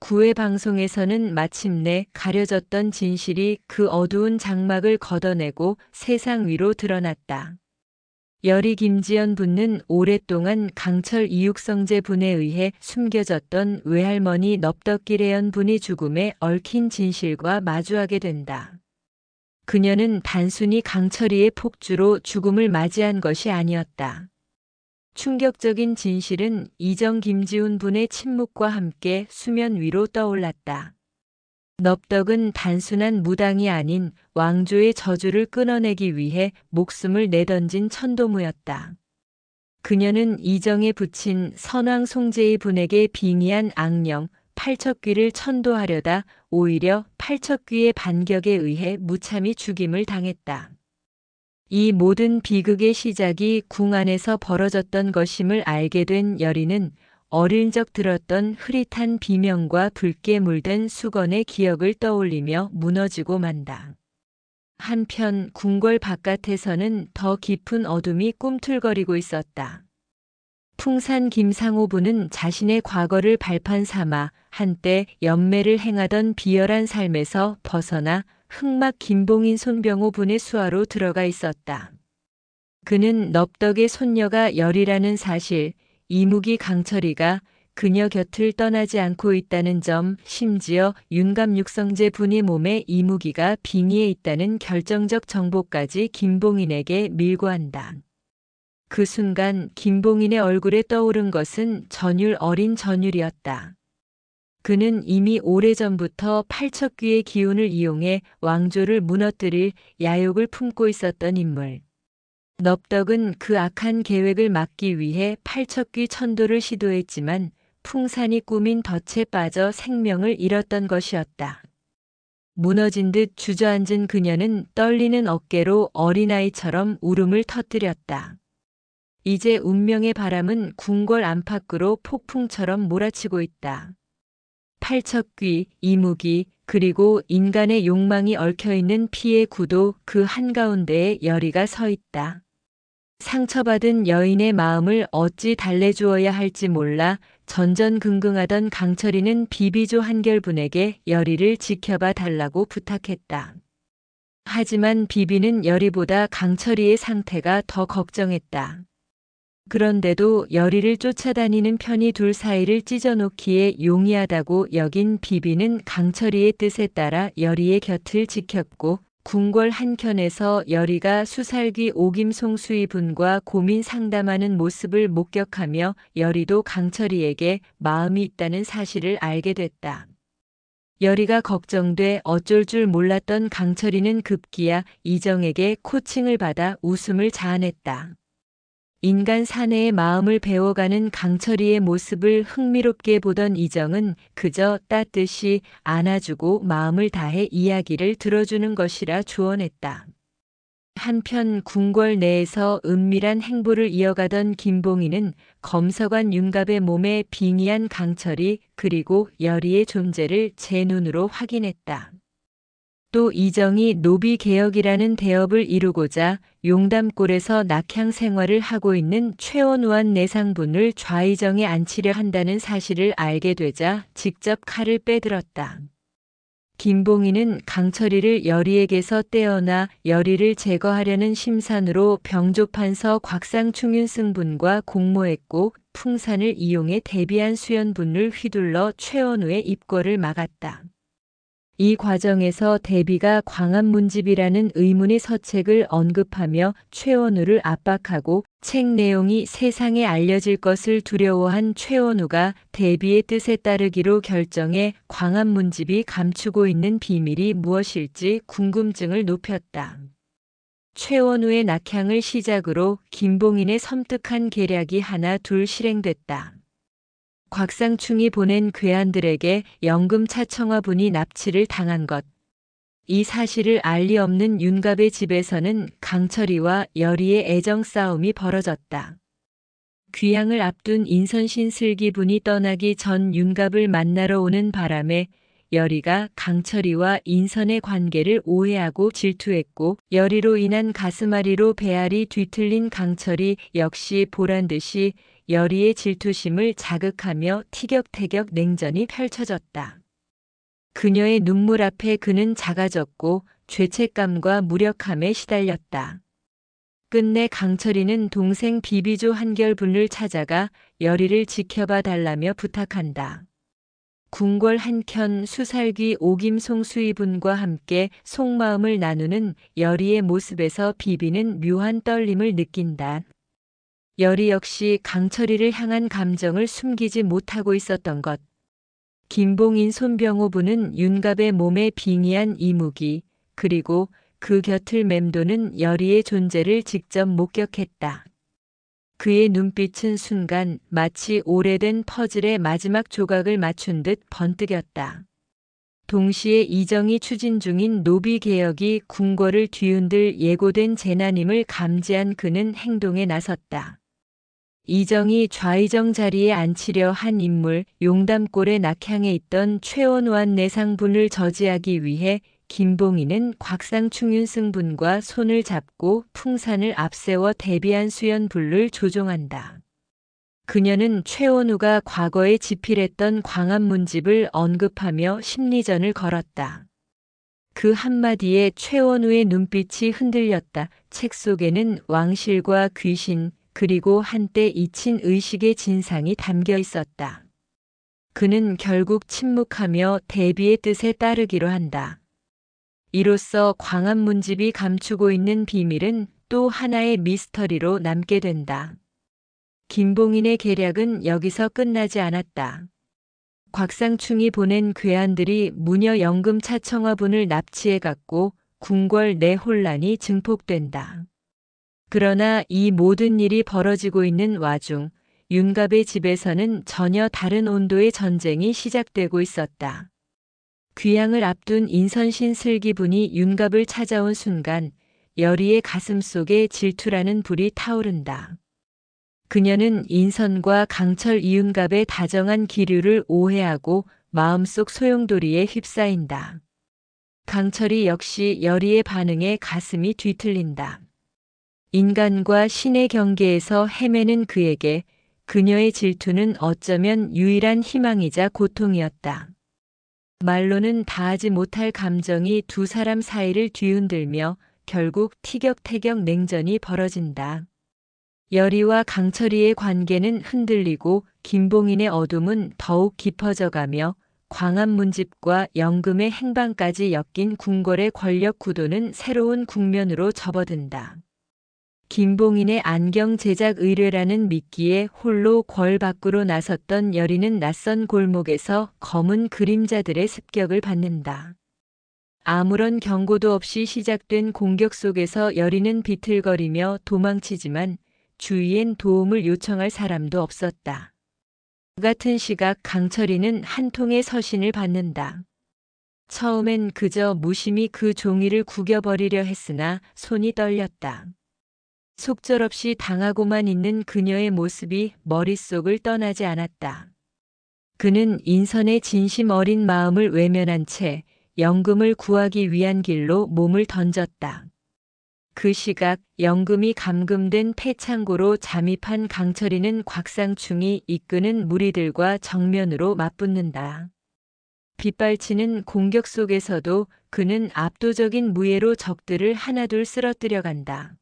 구회 방송에서는 마침내 가려졌던 진실이 그 어두운 장막을 걷어내고 세상 위로 드러났다. 열이 김지연 분은 오랫동안 강철 이육성제 분에 의해 숨겨졌던 외할머니 넙덕기래연 분이 죽음에 얽힌 진실과 마주하게 된다. 그녀는 단순히 강철이의 폭주로 죽음을 맞이한 것이 아니었다. 충격적인 진실은 이정 김지훈 분의 침묵과 함께 수면 위로 떠올랐다. 넙덕은 단순한 무당이 아닌 왕조의 저주를 끊어내기 위해 목숨을 내던진 천도무였다. 그녀는 이정에 붙인 선왕 송제의 분에게 빙의한 악령 팔척귀를 천도하려다 오히려 팔척귀의 반격에 의해 무참히 죽임을 당했다. 이 모든 비극의 시작이 궁 안에서 벌어졌던 것임을 알게 된 여리는 어릴 적 들었던 흐릿한 비명과 붉게 물든 수건의 기억을 떠올리며 무너지고 만다. 한편 궁궐 바깥에서는 더 깊은 어둠이 꿈틀거리고 있었다. 풍산 김상호 부는 자신의 과거를 발판 삼아 한때 연매를 행하던 비열한 삶에서 벗어나 흑막 김봉인 손병호 분의 수하로 들어가 있었다. 그는 넙덕의 손녀가 열이라는 사실, 이무기 강철이가 그녀 곁을 떠나지 않고 있다는 점, 심지어 윤감육성제 분의 몸에 이무기가 빙의해 있다는 결정적 정보까지 김봉인에게 밀고 한다. 그 순간 김봉인의 얼굴에 떠오른 것은 전율 어린 전율이었다. 그는 이미 오래전부터 팔척귀의 기운을 이용해 왕조를 무너뜨릴 야욕을 품고 있었던 인물. 넙덕은 그 악한 계획을 막기 위해 팔척귀 천도를 시도했지만 풍산이 꾸민 덫에 빠져 생명을 잃었던 것이었다. 무너진 듯 주저앉은 그녀는 떨리는 어깨로 어린아이처럼 울음을 터뜨렸다. 이제 운명의 바람은 궁궐 안팎으로 폭풍처럼 몰아치고 있다. 팔척귀, 이무기, 그리고 인간의 욕망이 얽혀있는 피의 구도 그 한가운데에 열이가 서 있다. 상처받은 여인의 마음을 어찌 달래주어야 할지 몰라 전전긍긍하던 강철이는 비비조 한결분에게 열이를 지켜봐 달라고 부탁했다. 하지만 비비는 열이보다 강철이의 상태가 더 걱정했다. 그런데도 열이를 쫓아다니는 편이 둘 사이를 찢어놓기에 용이하다고 여긴 비비는 강철이의 뜻에 따라 열이의 곁을 지켰고 궁궐 한켠에서 열이가 수살귀 오김송 수의 분과 고민 상담하는 모습을 목격하며 열이도 강철이에게 마음이 있다는 사실을 알게 됐다. 열이가 걱정돼 어쩔 줄 몰랐던 강철이는 급기야 이정에게 코칭을 받아 웃음을 자아냈다. 인간 사내의 마음을 배워가는 강철이의 모습을 흥미롭게 보던 이정은 그저 따뜻이 안아주고 마음을 다해 이야기를 들어주는 것이라 조언했다. 한편 궁궐 내에서 은밀한 행보를 이어가던 김봉희는 검서관 윤갑의 몸에 빙의한 강철이 그리고 열이의 존재를 제 눈으로 확인했다. 또 이정이 노비 개혁이라는 대업을 이루고자 용담골에서 낙향 생활을 하고 있는 최원우한 내상분을 좌이정에 앉히려 한다는 사실을 알게 되자 직접 칼을 빼들었다. 김봉희는 강철이를 열이에게서 떼어나 열이를 제거하려는 심산으로 병조판서 곽상충윤승분과 공모했고 풍산을 이용해 대비한 수연분을 휘둘러 최원우의 입거를 막았다. 이 과정에서 대비가 광안문집이라는 의문의 서책을 언급하며 최원우를 압박하고 책 내용이 세상에 알려질 것을 두려워한 최원우가 대비의 뜻에 따르기로 결정해 광안문집이 감추고 있는 비밀이 무엇일지 궁금증을 높였다. 최원우의 낙향을 시작으로 김봉인의 섬뜩한 계략이 하나 둘 실행됐다. 곽상충이 보낸 괴한들에게 연금 차청화분이 납치를 당한 것. 이 사실을 알 리 없는 윤갑의 집에서는 강철이와 열이의 애정 싸움이 벌어졌다. 귀향을 앞둔 인선신 슬기분이 떠나기 전 윤갑을 만나러 오는 바람에 열이가 강철이와 인선의 관계를 오해하고 질투했고 열이로 인한 가슴앓이로 배알이 뒤틀린 강철이 역시 보란 듯이 열이의 질투심을 자극하며 티격태격 냉전이 펼쳐졌다. 그녀의 눈물 앞에 그는 작아졌고 죄책감과 무력함에 시달렸다. 끝내 강철이는 동생 비비조 한결분을 찾아가 열이를 지켜봐 달라며 부탁한다. 궁궐 한켠 수살귀 오김송 수이분과 함께 속마음을 나누는 열이의 모습에서 비비는 묘한 떨림을 느낀다. 열이 역시 강철이를 향한 감정을 숨기지 못하고 있었던 것. 김봉인 손병호부는 윤갑의 몸에 빙의한 이무기, 그리고 그 곁을 맴도는 열이의 존재를 직접 목격했다. 그의 눈빛은 순간 마치 오래된 퍼즐의 마지막 조각을 맞춘 듯 번뜩였다. 동시에 이정이 추진 중인 노비 개혁이 궁궐을 뒤흔들 예고된 재난임을 감지한 그는 행동에 나섰다. 이정이 좌의정 자리에 앉히려 한 인물 용담골의 낙향에 있던 최원완 내상분을 저지하기 위해 김봉희는 곽상충윤 승분과 손을 잡고 풍산을 앞세워 대비한 수연불를 조종한다. 그녀는 최원우가 과거에 집필했던 광안문집을 언급하며 심리전을 걸었다. 그 한마디에 최원우의 눈빛이 흔들렸다. 책 속에는 왕실과 귀신, 그리고 한때 잊힌 의식의 진상이 담겨 있었다. 그는 결국 침묵하며 대비의 뜻에 따르기로 한다. 이로써 광안문집이 감추고 있는 비밀은 또 하나의 미스터리로 남게 된다. 김봉인의 계략은 여기서 끝나지 않았다. 곽상충이 보낸 괴한들이 무녀 연금 차 청화분을 납치해 갔고 궁궐 내 혼란이 증폭된다. 그러나 이 모든 일이 벌어지고 있는 와중 윤갑의 집에서는 전혀 다른 온도의 전쟁이 시작되고 있었다. 귀향을 앞둔 인선신 슬기분이 윤갑을 찾아온 순간 열이의 가슴 속에 질투라는 불이 타오른다. 그녀는 인선과 강철 이윤갑의 다정한 기류를 오해하고 마음속 소용돌이에 휩싸인다. 강철이 역시 열이의 반응에 가슴이 뒤틀린다. 인간과 신의 경계에서 헤매는 그에게 그녀의 질투는 어쩌면 유일한 희망이자 고통이었다. 말로는 다하지 못할 감정이 두 사람 사이를 뒤흔들며 결국 티격태격 냉전이 벌어진다. 열이와 강철이의 관계는 흔들리고 김봉인의 어둠은 더욱 깊어져가며 광안문집과 영금의 행방까지 엮인 궁궐의 권력 구도는 새로운 국면으로 접어든다. 김봉인의 안경 제작 의뢰라는 미끼에 홀로 궐 밖으로 나섰던 여리는 낯선 골목에서 검은 그림자들의 습격을 받는다. 아무런 경고도 없이 시작된 공격 속에서 여리는 비틀거리며 도망치지만 주위엔 도움을 요청할 사람도 없었다. 같은 시각 강철이는 한 통의 서신을 받는다. 처음엔 그저 무심히 그 종이를 구겨버리려 했으나 손이 떨렸다. 속절없이 당하고만 있는 그녀의 모습이 머릿속을 떠나지 않았다. 그는 인선의 진심 어린 마음을 외면한 채 연금을 구하기 위한 길로 몸을 던졌다. 그 시각 연금이 감금된 폐창고로 잠입한 강철이는 곽상충이 이끄는 무리들과 정면으로 맞붙는다. 빗발치는 공격 속에서도 그는 압도적인 무예로 적들을 하나둘 쓰러뜨려 간다.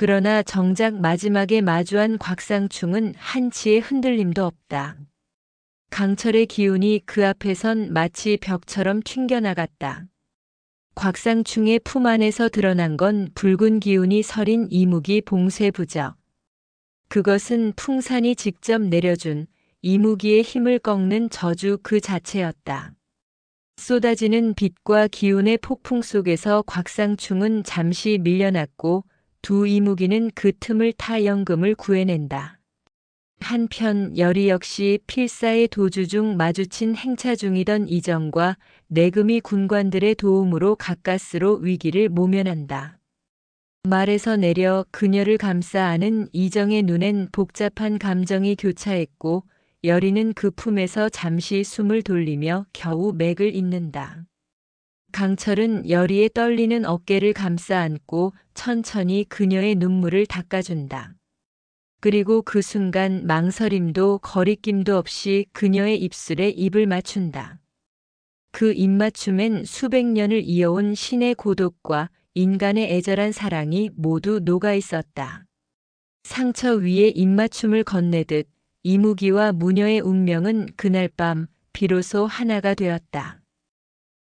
그러나 정작 마지막에 마주한 곽상충은 한치의 흔들림도 없다. 강철의 기운이 그 앞에선 마치 벽처럼 튕겨나갔다. 곽상충의 품 안에서 드러난 건 붉은 기운이 서린 이무기 봉쇄 부적. 그것은 풍산이 직접 내려준 이무기의 힘을 꺾는 저주 그 자체였다. 쏟아지는 빛과 기운의 폭풍 속에서 곽상충은 잠시 밀려났고 두 이무기는 그 틈을 타 연금을 구해낸다. 한편 열이 역시 필사의 도주 중 마주친 행차 중이던 이정과 내금이 군관들의 도움으로 가까스로 위기를 모면한다. 말에서 내려 그녀를 감싸 안은 이정의 눈엔 복잡한 감정이 교차했고 열이는 그 품에서 잠시 숨을 돌리며 겨우 맥을 잇는다. 강철은 열이의 떨리는 어깨를 감싸 안고 천천히 그녀의 눈물을 닦아준다. 그리고 그 순간 망설임도 거리낌도 없이 그녀의 입술에 입을 맞춘다. 그 입맞춤엔 수백 년을 이어온 신의 고독과 인간의 애절한 사랑이 모두 녹아 있었다. 상처 위에 입맞춤을 건네듯 이무기와 무녀의 운명은 그날 밤 비로소 하나가 되었다.